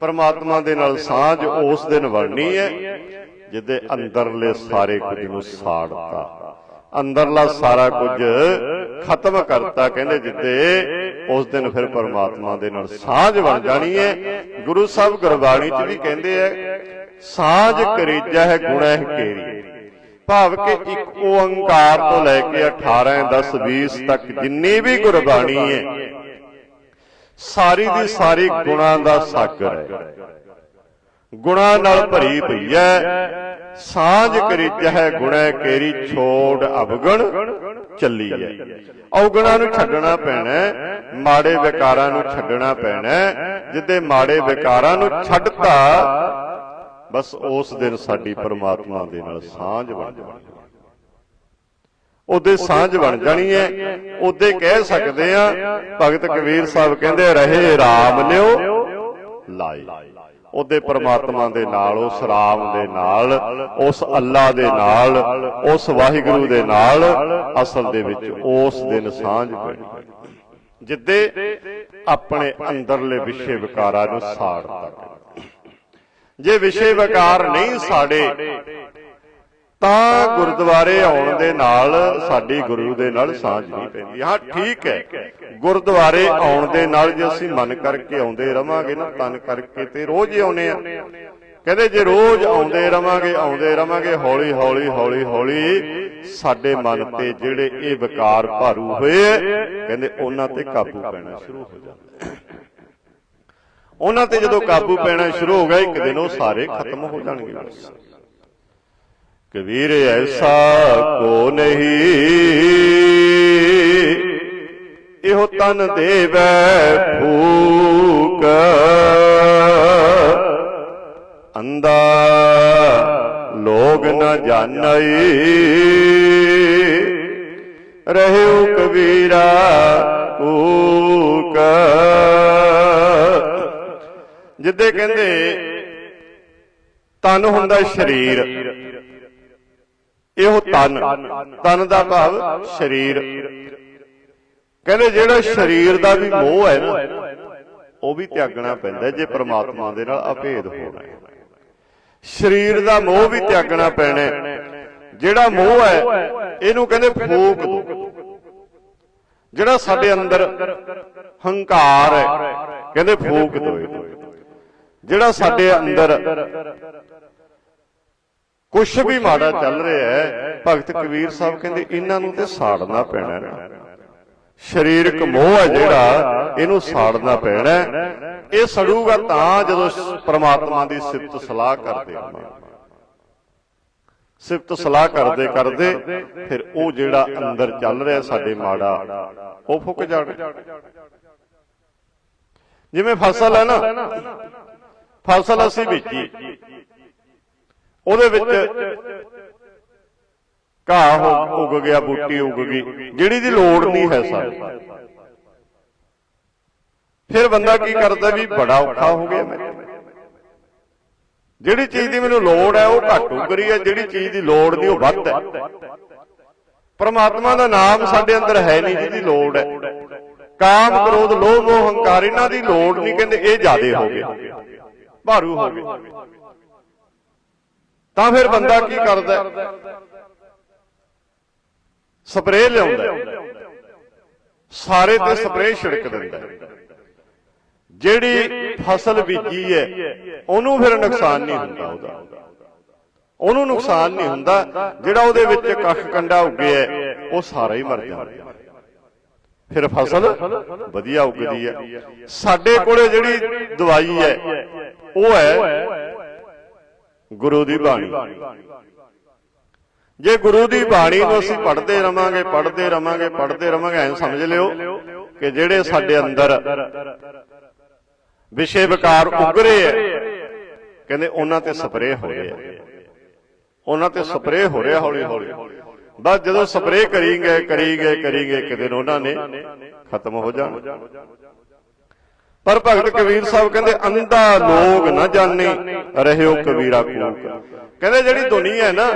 ਪਰਮਾਤਮਾ ਦੇ ਨਾਲ ਸਾਂਝ ਉਸ ਦਿਨ ਬਣਨੀ ਹੈ, ਜਿੱਦੇ ਅੰਦਰਲੇ ਸਾਰੇ ਕੁਝ ਨੂੰ ਸਾੜਤਾ। ਅੰਦਰਲਾ ਸਾਰਾ ਕੁਝ ਖਤਮ ਕਰਤਾ, ਕਹਿੰਦੇ ਜਿੱਦੇ ਉਸ ਦਿਨ ਫਿਰ ਪਰਮਾਤਮਾ ਦੇ ਨਾਲ ਸਾਂਝ ਬਣ ਜਾਣੀ ਹੈ। ਗੁਰੂ ਸਾਹਿਬ ਗੁਰਬਾਣੀ 'ਚ ਵੀ ਕਹਿੰਦੇ ਐ ਸਾਂਝ ਕਰੀਜਾ ਹੈ ਗੁਣਹਿ ਕੇਰੀ। ਭਾਵ ਕਿ ਇੱਕ ਓੰਕਾਰ ਤੋਂ ਲੈ ਕੇ 18 10 20 ਤੱਕ ਜਿੰਨੀ ਵੀ ਗੁਰਬਾਣੀ ਹੈ, ਸਾਰੀ ਦੀ ਸਾਰੀ ਗੁਣਾਂ ਦਾ ਸਾਗਰ ਹੈ। ਗੁਣਾਂ ਨਾਲ ਭਰੀ ਪਈ ਹੈ। ਸਾਂਝ ਕਰੀ ਜਹ ਗੁਣੈ ਕੇਰੀ ਛੋੜ ਅਵਗਣ ਚੱਲੀ ਹੈ ਔਗਣਾਂ ਨੂੰ ਛੱਡਣਾ ਪੈਣਾ ਮਾੜੇ ਵਿਕਾਰਾਂ ਨੂੰ ਛੱਡਣਾ ਪੈਣਾ। ਜਿੱਦੇ ਮਾੜੇ ਵਿਕਾਰਾਂ ਨੂੰ ਛੱਡਤਾ ਬਸ ਉਸ ਦਿਨ ਸਾਡੀ ਪਰਮਾਤਮਾ ਦੇ ਨਾਲ ਸਾਂਝ ਬਣ ਜਾਣੀ ਉਹਦੇ ਸਾਂਝ ਬਣ ਜਾਣੀ ਹੈ ਉਹਦੇ ਕਹਿ ਸਕਦੇ ਆ ਭਗਤ ਕਬੀਰ ਸਾਹਿਬ ਕਹਿੰਦੇ ਰਹੇ RAM ਲਿਓ ਲਾਈ। ਉਹਦੇ ਪਰਮਾਤਮਾ ਦੇ ਨਾਲ ਉਸ ਰਾਮ ਦੇ ਨਾਲ ਉਸ ਅੱਲਾ ਦੇ ਨਾਲ ਉਸ ਵਾਹਿਗੁਰੂ ਦੇ ਨਾਲ ਅਸਲ ਦੇ ਵਿੱਚ ਉਸ ਦਿਨ ਸਾਂਝ ਪੈਣੀ ਜਿੱਦੇ ਆਪਣੇ ਅੰਦਰਲੇ ਵਿਸ਼ੇ ਵਿਕਾਰਾਂ ਨੂੰ ਸਾੜਦਾ ਜੇ ਵਿਸ਼ੇ ਵਿਕਾਰ ਨਹੀਂ ਸਾੜੇ ਤਾਂ ਗੁਰਦੁਆਰੇ ਆਉਣ ਦੇ ਨਾਲ ਸਾਡੀ ਗੁਰੂ ਦੇ ਨਾਲ ਸਾਂਝ ਨਹੀਂ ਪੈਂਦੀ। ਹਾਂ ਠੀਕ ਹੈ। ਗੁਰਦੁਆਰੇ ਆਉਣ ਦੇ ਨਾਲ ਜੇ ਅਸੀਂ ਮਨ ਕਰਕੇ ਆਉਂਦੇ ਰਵਾਂਗੇ ਨਾ ਤਨ ਕਰਕੇ ਤੇ ਰੋਜ਼ ਹੀ। ਆਉਨੇ ਆ ਕਹਿੰਦੇ ਜੇ ਰੋਜ਼ ਆਉਂਦੇ ਰਵਾਂਗੇ ਆਉਂਦੇ ਰਵਾਂਗੇ ਹੌਲੀ ਹੌਲੀ ਹੌਲੀ ਹੌਲੀ ਸਾਡੇ ਮਨ ਤੇ ਜਿਹੜੇ ਇਹ ਵਿਕਾਰ ਭਾਰੂ ਹੋਏ ਕਹਿੰਦੇ ਉਹਨਾਂ ਤੇ ਕਾਬੂ ਪੈਣਾ ਸ਼ੁਰੂ ਹੋ ਜਾਂਦਾ। ਉਹਨਾਂ ਤੇ ਜਦੋਂ ਕਾਬੂ ਪੈਣਾ ਸ਼ੁਰੂ ਹੋ ਗਿਆ ਇੱਕ ਦਿਨ ਉਹ ਸਾਰੇ ਖਤਮ ਹੋ ਜਾਣਗੇ। ਬਸ ਕਬੀਰ ਐਸਾ ਕੋ ਨਹੀਂ। ਇਹੋ ਤਨ ਦੇਵੈ ਫੂਕ ਅੰਦਾ ਲੋਗ ਨ ਜਾਣਈ। ਰਹਿਉ ਕਬੀਰਾ ਊਕ ਜਿੱਦੇ ਕਹਿੰਦੇ, ਤਨ ਹੁੰਦਾ ਸਰੀਰ। ਇਹੋ ਤਨ ਤਨ ਦਾ ਭਾਵ ਸਰੀਰ। ਕਹਿੰਦੇ ਜਿਹੜਾ ਸਰੀਰ ਦਾ ਵੀ ਮੋਹ ਹੈ ਨਾ ਉਹ ਵੀ ਤਿਆਗਣਾ ਪੈਂਦਾ ਜੇ ਪ੍ਰਮਾਤਮਾ ਦੇ ਨਾਲ ਅਭੇਦ ਹੋਣਾ। ਹੈ ਸਰੀਰ ਦਾ ਮੋਹ ਵੀ ਤਿਆਗਣਾ ਪੈਣਾ। ਜਿਹੜਾ ਮੋਹ ਹੈ ਇਹਨੂੰ ਕਹਿੰਦੇ ਫੂਕ ਦੋ। ਜਿਹੜਾ ਸਾਡੇ ਅੰਦਰ ਹੰਕਾਰ ਹੈ ਕਹਿੰਦੇ ਫੂਕ ਦੋ ਜਿਹੜਾ ਸਾਡੇ ਅੰਦਰ ਕੁਛ ਵੀ ਮਾੜਾ ਚੱਲ ਰਿਹਾ ਹੈ ਭਗਤ ਕਬੀਰ ਸਾਹਿਬ ਕਹਿੰਦੇ ਇਹਨਾਂ ਨੂੰ ਤੇ ਸਾੜਨਾ ਪੈਣਾ ਹੈ। ਸਰੀਰਕ ਮੋਹ ਹੈ ਜਿਹੜਾ ਇਹਨੂੰ ਸਾੜਨਾ ਪੈਣਾ ਹੈ। ਇਹ ਸੜੂਗਾ ਤਾਂ ਜਦੋਂ ਪ੍ਰਮਾਤਮਾ ਦੀ ਸਿਫਤ ਸਲਾਹ ਕਰਦੇ ਹਾਂ। ਸਿਫਤ ਸਲਾਹ ਕਰਦੇ ਕਰਦੇ ਫਿਰ ਉਹ ਜਿਹੜਾ ਅੰਦਰ ਚੱਲ ਰਿਹਾ ਸਾਡੇ ਮਾੜਾ ਉਹ ਫੁੱਕ ਜਾਣਾ ਜਿਵੇਂ। ਫਸਲ ਹੈ ਨਾ ਫਸਲ ਅਸੀਂ ਬੀਜੀ ਉਹਦੇ ਵਿੱਚ ਘਾਹ ਹੋ- ਉੱਗ ਗਿਆ, ਬੂਟੀ ਉੱਗ ਗਈ। ਜਿਹੜੀ ਦੀ ਲੋੜ ਨਹੀਂ ਹੈ ਸਾਨੂੰ ਫਿਰ ਬੰਦਾ ਕੀ ਕਰਦਾ ਵੀ ਬੜਾ ਔਖਾ ਹੋ ਗਿਆ ਮੈਂ। ਜਿਹੜੀ ਚੀਜ਼ ਦੀ ਮੈਨੂੰ ਲੋੜ ਹੈ, ਉਹ ਘੱਟ ਉੱਗ ਰਹੀ ਹੈ। ਜਿਹੜੀ ਚੀਜ਼ ਦੀ ਲੋੜ ਨਹੀਂ, ਉਹ ਵੱਧ ਹੈ। ਪਰਮਾਤਮਾ ਦਾ ਨਾਮ ਸਾਡੇ ਅੰਦਰ ਹੈ ਨਹੀਂ, ਜਿਹਦੀ ਲੋੜ ਹੈ। ਕਾਮ, ਕ੍ਰੋਧ, ਲੋਭ ਮੋਹ ਹੰਕਾਰ ਇਹਨਾਂ ਦੀ ਲੋੜ ਨਹੀਂ, ਕਹਿੰਦੇ ਇਹ ਜ਼ਿਆਦੇ ਹੋ ਗਏ। ਭਾਰੂ ਹੋ ਗਏ। ਤਾਂ ਫਿਰ ਬੰਦਾ ਕੀ ਕਰਦਾ? ਹੈ? ਸਪਰੇਅ ਲਿਆਉਂਦਾ ਸਾਰੇ ਤੇ ਸਪਰੇਅ ਛਿੜਕ ਦਿੰਦਾ ਜਿਹੜੀ ਫਸਲ ਬੀਜੀ ਹੈ, ਉਹਨੂੰ ਫਿਰ ਨੁਕਸਾਨ ਨਹੀਂ ਹੁੰਦਾ ਉਹਦਾ। ਉਹਨੂੰ ਨੁਕਸਾਨ ਨਹੀਂ ਹੁੰਦਾ, ਜਿਹੜਾ ਉਹਦੇ ਵਿੱਚ ਕੱਖ ਕੰਡਾ ਉੱਗਿਆ ਉਹ ਸਾਰਾ ਹੀ ਮਰ ਜਾਂਦਾ ਫਿਰ ਫਸਲ ਵਧੀਆ ਉੱਗਦੀ ਹੈ। ਸਾਡੇ ਕੋਲੇ ਜਿਹੜੀ ਦਵਾਈ ਹੈ, ਉਹ ਹੈ ਗੁਰੂ ਦੀ ਬਾਣੀ। ਜੇ ਗੁਰੂ ਦੀ ਬਾਣੀ ਨੂੰ ਅਸੀਂ ਪੜ੍ਹਦੇ ਰਵਾਂਗੇ ਪੜ੍ਹਦੇ ਰਵਾਂਗੇ ਪੜ੍ਹਦੇ ਰਵਾਂਗੇ, ਐਂ ਸਮਝ ਲਿਓ ਕਿ ਜਿਹੜੇ ਸਾਡੇ ਅੰਦਰ ਵਿਸ਼ੇ ਵਿਕਾਰ ਉਗਰੇ ਰਹੇ ਕਹਿੰਦੇ ਉਹਨਾਂ ਤੇ ਸਪਰੇਅ ਹੋ ਰਿਹਾ ਉਹਨਾਂ ਤੇ ਸਪਰੇਅ ਹੋ ਰਿਹਾ ਹੌਲੀ ਹੌਲੀ ਬਸ ਜਦੋਂ ਸਪਰੇਅ ਕਰੀ ਗਏ ਕਰੀ ਗਏ ਕਰੀ ਗਏ ਇੱਕ ਦਿਨ ਉਹਨਾਂ ਨੇ ਖਤਮ ਹੋ ਜਾਣ। ਪਰ ਭਗਤ ਕਬੀਰ ਸਾਹਿਬ ਕਹਿੰਦੇ, ਅੰਧਾ ਲੋਗ ਨਾ ਜਾਣੇ, ਰਹਿਓ ਕਬੀਰਾ ਕੂਕ। ਕਹਿੰਦੇ ਜਿਹੜੀ ਦੁਨੀਆ ਹੈ ਨਾ,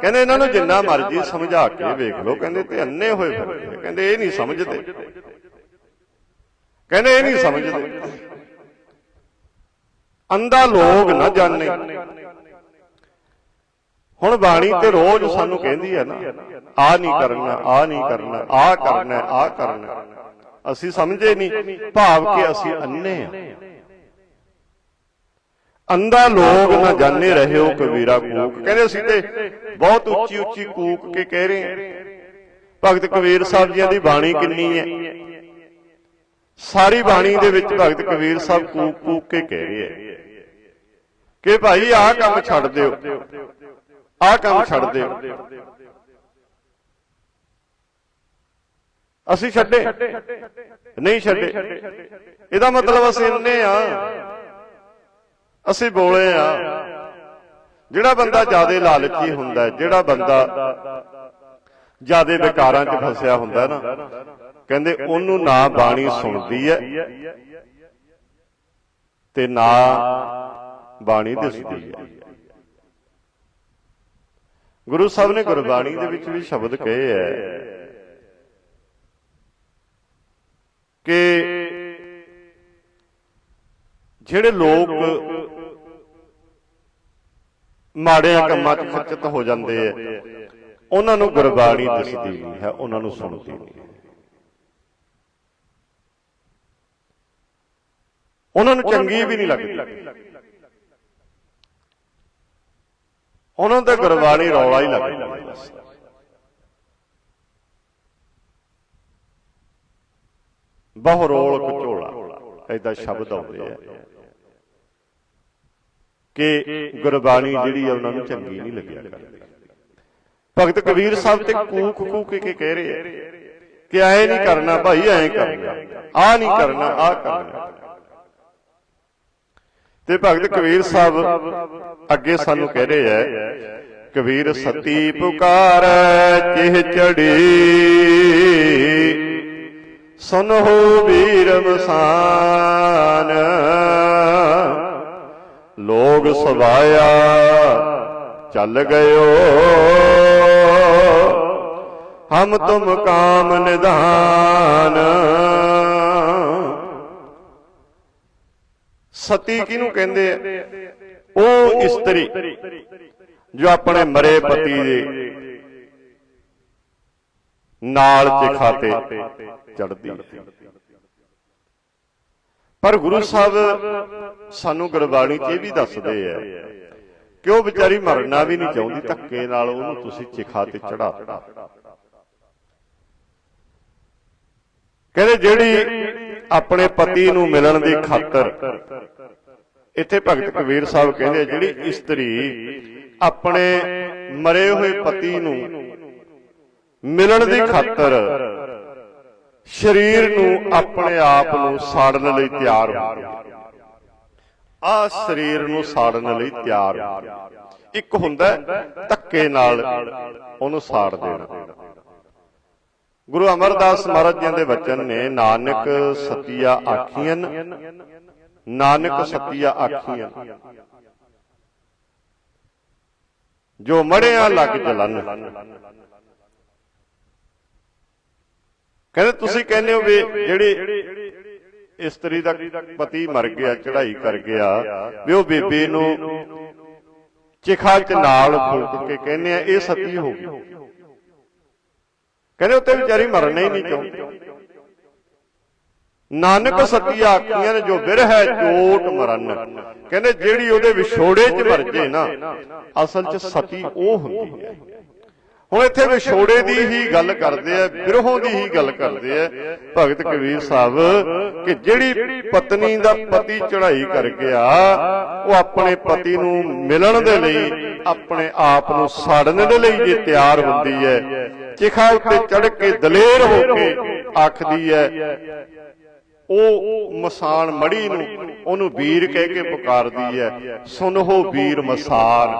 ਕਹਿੰਦੇ ਇਹਨਾਂ ਨੂੰ ਜਿੰਨਾ ਮਰਜ਼ੀ ਸਮਝਾ ਕੇ ਵੇਖ ਲਓ, ਕਹਿੰਦੇ ਤੇ ਅੰਨੇ ਹੋਏ ਫਿਰਦੇ ਕਹਿੰਦੇ ਇਹ ਨਹੀਂ ਸਮਝਦੇ। ਕਹਿੰਦੇ ਇਹ ਨਹੀਂ ਸਮਝਦੇ। ਅੰਧਾ ਲੋਗ ਨਾ ਜਾਣੇ। ਹੁਣ ਬਾਣੀ ਤੇ ਰੋਜ਼ ਸਾਨੂੰ ਕਹਿੰਦੀ ਹੈ ਨਾ, ਆ ਨਹੀਂ ਕਰਨਾ, ਆ ਨਹੀਂ ਕਰਨਾ, ਆ ਕਰਨਾ ਆ ਕਰਨਾ। ਅਸੀਂ ਸਮਝੇ ਨਹੀਂ। ਭਾਵ ਕਿ ਅਸੀਂ ਅੰਨੇ ਆ ਅੰਧਾ ਲੋਗ ਨਾ ਜਾਣੇ ਰਹੇ ਹੋ ਕਬੀਰਾ ਕੂਕ। ਕਹਿੰਦੇ ਅਸੀਂ ਤੇ ਬਹੁਤ ਉੱਚੀ ਉੱਚੀ ਕੂਕ ਕੇ ਕਹਿ ਰਹੇ ਹਾਂ। ਭਗਤ ਕਬੀਰ ਸਾਹਿਬ ਜੀਆਂ ਦੀ ਬਾਣੀ ਕਿੰਨੀ ਹੈ? ਸਾਰੀ ਬਾਣੀ ਦੇ ਵਿੱਚ ਭਗਤ ਕਬੀਰ ਸਾਹਿਬ ਕੂਕ ਕੂਕ ਕੇ ਕਹਿ ਰਹੇ ਹੈ। ਕਿ ਭਾਈ ਆਹ ਕੰਮ ਛੱਡ ਦਿਓ। ਆਹ ਕੰਮ ਛੱਡ ਦਿਓ। ਅਸੀਂ ਛੱਡੇ। ਨਹੀਂ ਛੱਡੇ। ਇਹਦਾ ਮਤਲਬ ਅਸੀਂ ਇੰਨੇ ਆ। ਅਸੀਂ ਬੋਲੇ ਆ। ਜਿਹੜਾ ਬੰਦਾ ਜਿਆਦੇ ਲਾਲਚੀ ਹੁੰਦਾ ਜਿਹੜਾ ਬੰਦਾ ਜਿਆਦੇ ਵਿਕਾਰਾਂ 'ਚ ਫਸਿਆ ਹੁੰਦਾ ਨਾ, ਕਹਿੰਦੇ ਉਹਨੂੰ ਨਾ ਬਾਣੀ ਸੁਣਦੀ ਹੈ ਤੇ ਨਾ ਬਾਣੀ ਦਿਸਦੀ ਹੈ। ਗੁਰੂ ਸਾਹਿਬ ਨੇ ਗੁਰਬਾਣੀ ਦੇ ਵਿੱਚ ਵੀ ਸ਼ਬਦ ਕਹੇ ਹੈ ਕਿ ਜਿਹੜੇ ਲੋਕ ਮਾੜਿਆਂ ਕੰਮਾਂ 'ਚ ਖਚਤ ਹੋ ਜਾਂਦੇ ਐ ਉਹਨਾਂ ਨੂੰ ਗੁਰਬਾਣੀ ਦਿਸਦੀ ਨਹੀਂ ਹੈ, ਉਹਨਾਂ ਨੂੰ ਸੁਣਦੀ ਨਹੀਂ ਉਹਨਾਂ ਨੂੰ ਚੰਗੀ ਵੀ ਨਹੀਂ ਲੱਗਦੀ। ਉਹਨਾਂ ਦਾ ਗੁਰਬਾਣੀ ਰੌਲਾ ਹੀ ਲੱਗਦਾ ਬਹੁ ਰੋਲ ਕਚੋਲਾ ਐਦਾ ਸ਼ਬਦ ਆਉਂਦੇ ਆ। ਕਿ ਗੁਰਬਾਣੀ ਜਿਹੜੀ ਆ ਉਹਨਾਂ ਨੂੰ ਚੰਗੀ ਨਹੀਂ ਲੱਗਿਆ ਕਰਦੀ। ਭਗਤ ਕਬੀਰ ਸਾਹਿਬ ਤੇ ਕੂਕ ਕੂਕ ਕੇ ਕਹਿ ਰਹੇ ਆ ਕਿ ਐ ਨਹੀਂ ਕਰਨਾ ਭਾਈ ਐ ਕਰਨਾ। ਆ ਨਹੀਂ ਕਰਨਾ ਆ ਕਰਨਾ। ਤੇ ਭਗਤ ਕਬੀਰ ਸਾਹਿਬ ਅੱਗੇ ਸਾਨੂੰ ਕਹਿ ਰਹੇ ਐ ਕਬੀਰ ਸਤੀ ਪੁਕਾਰੈ, ਚਿਹ ਚੜੀ। ਸੁਨੋ ਵੀਰ ਮਸਾਨ। ਲੋਗ ਸਵਾਇਆ, ਚੱਲ ਗਇਓ। ਹਮ ਤੁਮ ਕਾਮ ਨਿਧਾਨ। ਸਤੀ ਕਿਹਨੂੰ ਕਹਿੰਦੇ ਆ? ਉਹ ਇਸਤਰੀ, ਜੋ ਆਪਣੇ ਮਰੇ ਪਤੀ ਦੇ ਨਾਲ ਚਿਖਾਤੇ ਚੜਦੀ ਪਰ ਗੁਰੂ ਸਾਹਿਬ ਸਾਨੂੰ ਗੁਰਬਾਣੀ 'ਚ ਇਹ ਵੀ ਦੱਸਦੇ ਆ ਕਿ ਉਹ ਵਿਚਾਰੀ ਮਰਨਾ ਵੀ ਨਹੀਂ ਚਾਹੁੰਦੀ ਧੱਕੇ ਨਾਲ ਉਹਨੂੰ ਤੁਸੀਂ ਚਿਖਾ ਤੇ ਚੜਾਤਾ ਕਹਿੰਦੇ ਜਿਹੜੀ ਆਪਣੇ ਪਤੀ ਨੂੰ ਮਿਲਣ ਦੀ ਖਾਤਰ ਇੱਥੇ ਭਗਤ ਕਬੀਰ ਸਾਹਿਬ ਕਹਿੰਦੇ ਜਿਹੜੀ ਇਸਤਰੀ ਆਪਣੇ ਮਰੇ ਹੋਏ ਪਤੀ ਨੂੰ ਮਿਲਣ ਦੀ ਖਾਤਰ ਸਰੀਰ ਨੂੰ ਆਪਣੇ ਆਪ ਨੂੰ ਸਾੜਨ ਲਈ ਤਿਆਰ ਹੁੰਦੀ ਆ ਸਰੀਰ ਨੂੰ ਸਾੜਨ ਲਈ ਤਿਆਰ ਇੱਕ ਹੁੰਦਾ ਧੱਕੇ ਨਾਲ ਉਹਨੂੰ ਸਾੜ ਦੇਣਾ। ਗੁਰੂ ਅਮਰਦਾਸ ਮਹਾਰਾਜ ਜੀ ਦੇ ਬਚਨ ਨੇ, ਨਾਨਕ ਸਤੀਆ ਆਖੀਆਂ ਨਾਨਕ ਸਤੀਆ ਆਖੀਆਂ ਜੋ ਮੜਿਆ ਲੱਗ ਜਲਨ ਕਹਿੰਦੇ ਤੁਸੀਂ ਕਹਿੰਦੇ ਹੋ ਵੀ ਜਿਹੜੀ ਇਸਤਰੀ ਦਾ ਪਤੀ ਮਰ ਗਿਆ ਚੜ੍ਹਾਈ ਕਰ ਗਿਆ ਵੀ ਉਹ ਬੇਬੇ ਨੂੰ ਚਿਖਾ ਚ ਨਾਲ ਫੁਲਕ ਕੇ ਕਹਿੰਦੇ ਆ ਇਹ ਸਤੀ ਹੋ ਗਈ। ਕਹਿੰਦੇ ਉੱਤੇ ਵਿਚਾਰੀ ਮਰਨਾ ਹੀ ਨਹੀਂ ਚਾਹੁੰਦੀ। ਨਾਨਕ ਸਤੀਆ ਆਖੀਆਂ ਨੇ ਜੋ ਬਿਰਹ ਹੈ ਚੋਟ ਮਰਨ। ਕਹਿੰਦੇ ਜਿਹੜੀ ਉਹਦੇ ਵਿਛੋੜੇ ਚ ਵਰਜੇ ਨਾ ਅਸਲ ਚ ਸਤੀ ਉਹ ਹੁੰਦੀ ਹੈ। ਹੁਣ ਇੱਥੇ ਵਿਛੋੜੇ ਦੀ ਹੀ ਗੱਲ ਕਰਦੇ ਆ ਬਿਰਹੋਂ ਦੀ ਹੀ ਗੱਲ ਕਰਦੇ ਆ। ਭਗਤ ਕਬੀਰ ਸਾਹਿਬ ਕਿ ਜਿਹੜੀ ਪਤਨੀ ਦਾ ਪਤੀ ਚੜ੍ਹਾਈ ਕਰ ਗਿਆ ਉਹ ਆਪਣੇ ਪਤੀ ਨੂੰ ਮਿਲਣ ਦੇ ਲਈ ਆਪਣੇ ਆਪ ਨੂੰ ਸਾੜਨ ਦੇ ਲਈ ਜੇ ਤਿਆਰ ਹੁੰਦੀ ਹੈ। ਚਿਖਾ ਉੱਤੇ ਚੜ ਕੇ ਦਲੇਰ ਹੋ ਕੇ ਆਖਦੀ ਹੈ। ਉਹ ਮਸਾਨ ਮੜੀ ਨੂੰ ਉਹਨੂੰ ਵੀਰ ਕਹਿ ਕੇ ਪੁਕਾਰਦੀ ਹੈ। ਸੁਨਹੋ ਵੀਰ ਮਸਾਨ।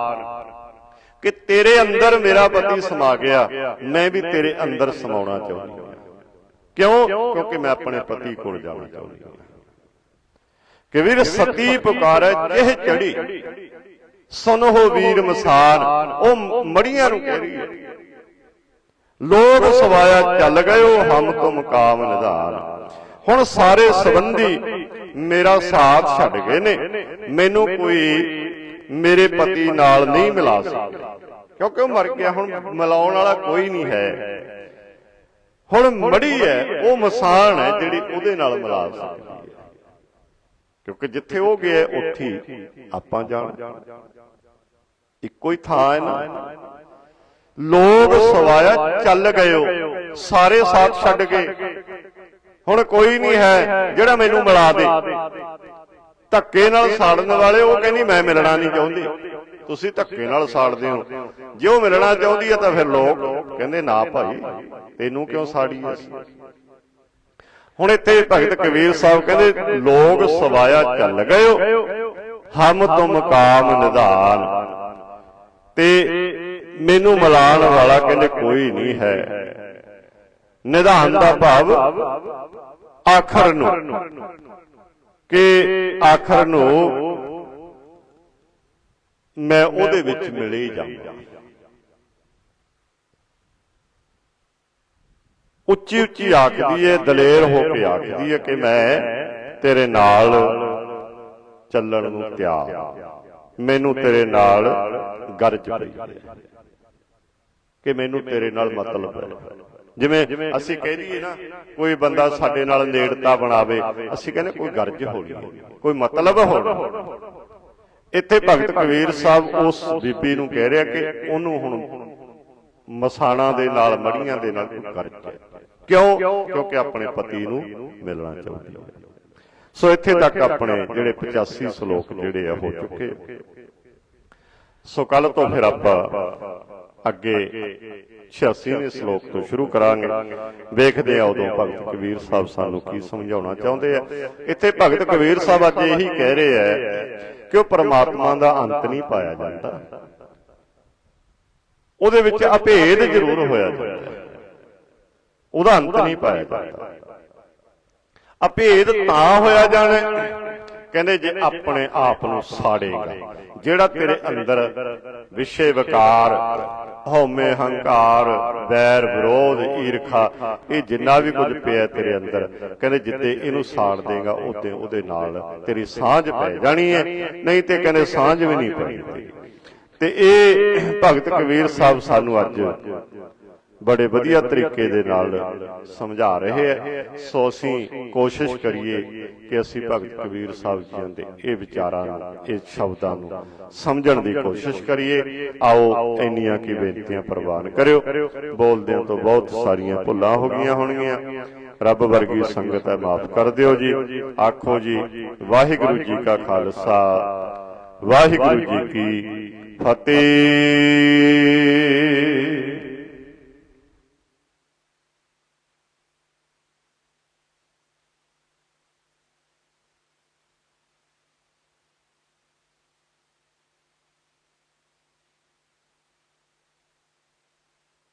ਕਿ ਤੇਰੇ ਅੰਦਰ ਮੇਰਾ ਪਤੀ ਸਮਾ ਗਿਆ। ਮੈਂ ਵੀ ਤੇਰੇ ਅੰਦਰ ਸਮਾਉਣਾ ਚਾਹੁੰਦੀ। ਹਾਂ ਕਿਉਂ? ਕਿਉਂਕਿ ਮੈਂ ਆਪਣੇ ਪਤੀ ਕੋਲ ਜਾਣਾ ਚਾਹੁੰਦੀ। ਹਾਂ ਕਿ ਵੀਰ ਸਤੀ ਪੁਕਾਰੈ ਜਿਹ ਚੜੀ। ਸੁਨਹੋ ਵੀਰ ਮਸਾਨ। ਉਹ ਮੜੀਆਂ ਨੂੰ ਕਹਿ ਰਹੀ ਹੈ। ਲੋਕ ਸਵਾਇਆ ਚੱਲ ਗਇਓ ਹਮ ਤੁਮ ਕਾਮ ਨਿਧਾਨ। ਹੁਣ ਸਾਰੇ ਸੰਬੰਧੀ ਮੇਰਾ ਸਾਥ ਛੱਡ ਗਏ ਨੇ। ਮੈਨੂੰ ਕੋਈ ਮੇਰੇ ਪਤੀ ਨਾਲ ਨਹੀਂ ਮਿਲਾ ਸਕਦਾ ਕਿਉਂਕਿ ਉਹ ਮਰ ਗਿਆ ਹੁਣ ਮਿਲਾਉਣ ਵਾਲਾ ਕੋਈ ਨਹੀਂ ਹੈ। ਹੁਣ ਮੜੀ ਹੈ ਉਹ ਮਸਾਨ ਹੈ ਜਿਹੜੀ ਉਹਦੇ ਨਾਲ ਮਿਲਾ ਸਕਦੀ ਹੈ ਕਿਉਂਕਿ ਜਿੱਥੇ ਉਹ ਗਿਆ ਉੱਥੇ ਆਪਾਂ ਜਾਣ। ਇੱਕੋ ਹੀ ਥਾਂ ਹੈ ਨਾ। ਲੋਕ ਸਵਾਇਆ ਚੱਲ ਗਇਓ ਸਾਰੇ ਸਾਥ ਛੱਡ ਗਏ। ਹੁਣ ਕੋਈ ਨਹੀਂ ਹੈ ਜਿਹੜਾ ਮੈਨੂੰ ਮਿਲਾ ਦੇ। ਧੱਕੇ ਨਾਲ ਸਾੜਨ ਵਾਲੇ ਉਹ ਕਹਿੰਦੀ ਮੈਂ ਮਿਲਣਾ ਨਹੀਂ ਚਾਹੁੰਦੀ। ਤੁਸੀਂ ਧੱਕੇ ਨਾਲ ਸਾੜਦੇ ਹੋ। ਜੇ ਉਹ ਮਿਲਣਾ ਚਾਹੁੰਦੀ ਹੈ ਤਾਂ ਫਿਰ ਲੋਕ ਕਹਿੰਦੇ ਨਾ ਭਾਈ ਤੈਨੂੰ ਕਿਉਂ ਸਾੜੀ ਅਸੀਂ ਹੁਣ ਇੱਥੇ ਭਗਤ ਕਬੀਰ ਸਾਹਿਬ ਕਹਿੰਦੇ ਲੋਕ ਸਵਾਇਆ ਚੱਲ ਗਇਓ। ਹਮ ਤੁਮ ਕਾਮ ਨਿਧਾਨ। ਤੇ ਮੈਨੂੰ ਮਿਲਾਣ ਵਾਲਾ ਕਹਿੰਦੇ ਕੋਈ ਨਹੀਂ ਹੈ। ਨਿਧਾਨ ਦਾ ਭਾਵ ਆਖਰ ਨੂੰ। ਕਿ ਆਖਰ ਨੂੰ ਮੈਂ ਉਹਦੇ ਵਿੱਚ ਮਿਲੇ ਹੀ ਜਾਵਾਂ। ਉੱਚੀ ਉੱਚੀ ਆਖਦੀ ਏ, ਦਲੇਰ ਹੋ ਕੇ ਆਖਦੀ ਏ ਕਿ ਮੈਂ ਤੇਰੇ ਨਾਲ ਚੱਲਣ ਨੂੰ ਤਿਆਰ ਮੈਨੂੰ ਤੇਰੇ ਨਾਲ ਗਰਜ ਪਈ ਕਿ ਮੈਨੂੰ ਤੇਰੇ ਨਾਲ ਮਤਲਬ ਹੈ। ਜਿਵੇਂ ਅਸੀਂ ਕਹਿ ਦਈਏ ਨਾ, ਕੋਈ ਬੰਦਾ ਸਾਡੇ ਨਾਲ ਨੇੜਤਾ ਬਣਾਵੇ, ਅਸੀਂ ਕਹਿੰਦੇ ਕੋਈ ਗਰਜ ਹੋਣੀ ਕੋਈ ਮਤਲਬ ਹੋਣਾ ਇੱਥੇ ਭਗਤ ਕਬੀਰ ਸਾਹਿਬ ਉਸ ਬੀਬੀ ਨੂੰ ਕਹਿ ਰਿਹਾ ਕਿ ਉਹਨੂੰ ਹੁਣ ਮਸਾਣਾ ਦੇ ਨਾਲ, ਮੜੀਆਂ ਦੇ ਨਾਲ ਕੋਈ ਗਰਜ ਹੈ। ਕਿਉਂ? ਕਿਉਂਕਿ ਆਪਣੇ ਪਤੀ ਨੂੰ ਮਿਲਣਾ ਚਾਹੁੰਦੀ ਹੈ। ਸੋ ਇੱਥੇ ਤੱਕ ਆਪਣੇ ਜਿਹੜੇ 85 ਸ਼ਲੋਕ ਜਿਹੜੇ ਆ, ਹੋ ਚੁੱਕੇ। ਸੋ ਕੱਲ ਤੋਂ ਫਿਰ ਆਪਾਂ ਅੱਗੇ 86ਵੇਂ ਸ਼ਲੋਕ ਤੋਂ ਸ਼ੁਰੂ ਕਰਾਂਗੇ। ਵੇਖਦੇ ਆ ਉਦੋਂ ਭਗਤ ਕਬੀਰ ਸਾਹਿਬ ਸਾਨੂੰ ਕੀ ਸਮਝਾਉਣਾ ਚਾਹੁੰਦੇ ਆ। ਇੱਥੇ ਭਗਤ ਕਬੀਰ ਸਾਹਿਬ ਅੱਜ ਇਹੀ ਕਹਿ ਰਹੇ ਆ ਕਿ ਉਹ ਪਰਮਾਤਮਾ ਦਾ ਅੰਤ ਨਹੀਂ ਪਾਇਆ ਜਾਂਦਾ। ਉਹਦੇ ਵਿੱਚ ਅਭੇਦ ਜ਼ਰੂਰ ਹੋਇਆ ਜਾਂਦਾ। ਉਹਦਾ ਅੰਤ ਨਹੀਂ ਪਾਇਆ ਜਾਂਦਾ। ਅਭੇਦ ਤਾਂ ਹੋਇਆ ਜਾਣਾ। ਕਹਿੰਦੇ ਜੇ ਆਪਣੇ ਆਪ ਨੂੰ ਸਾੜੇਗਾ ਜਿਹੜਾ ਤੇਰੇ ਅੰਦਰ ਵਿਸ਼ੇ ਵਿਕਾਰ, ਹਉਮੈ ਹੰਕਾਰ, ਵੈਰ ਵਿਰੋਧ, ਈਰਖਾ, ਇਹ ਜਿੰਨਾ ਵੀ ਕੁਝ ਪਿਆ ਤੇਰੇ ਅੰਦਰ, ਕਹਿੰਦੇ ਜਿੱਤੇ ਇਹਨੂੰ ਸਾੜ ਦੇਗਾ, ਉਤੇ ਉਹਦੇ ਨਾਲ ਤੇਰੀ ਸਾਂਝ ਪੈ ਜਾਣੀ ਹੈ। ਨਹੀਂ ਤੇ ਕਹਿੰਦੇ ਸਾਂਝ ਵੀ ਨਹੀਂ ਪੈਂਦੀ ਤੇ ਇਹ ਭਗਤ ਕਬੀਰ ਸਾਹਿਬ ਸਾਨੂੰ ਅੱਜ ਬੜੇ ਵਧੀਆ ਤਰੀਕੇ ਦੇ ਨਾਲ ਸਮਝਾ ਰਹੇ ਹੈ। ਸੋ ਅਸੀਂ ਕੋਸ਼ਿਸ਼ ਕਰੀਏ ਕਿ ਅਸੀਂ ਭਗਤ ਕਬੀਰ ਸਾਹਿਬ ਜੀ ਦੇ ਇਹ ਵਿਚਾਰਾਂ ਨੂੰ ਇਹ ਸ਼ਬਦਾਂ ਨੂੰ ਸਮਝਣ ਦੀ ਕੋਸ਼ਿਸ਼ ਕਰੀਏ। ਆਓ ਇੰਨੀਆਂ ਕੀ ਬੇਨਤੀਆਂ ਪ੍ਰਵਾਨ ਕਰਿਓ। ਬੋਲਦਿਆਂ ਤੋਂ ਬਹੁਤ ਸਾਰੀਆਂ ਭੁੱਲਾਂ ਹੋ ਗਈਆਂ ਹੋਣਗੀਆਂ ਰੱਬ ਵਰਗੀ ਸੰਗਤ ਹੈ ਮਾਫ ਕਰ ਦਿਓ ਜੀ। ਆਖੋ ਜੀ ਵਾਹਿਗੁਰੂ ਜੀ ਕਾ ਖਾਲਸਾ। ਵਾਹਿਗੁਰੂ ਜੀ ਕੀ ਫਤਿਹ।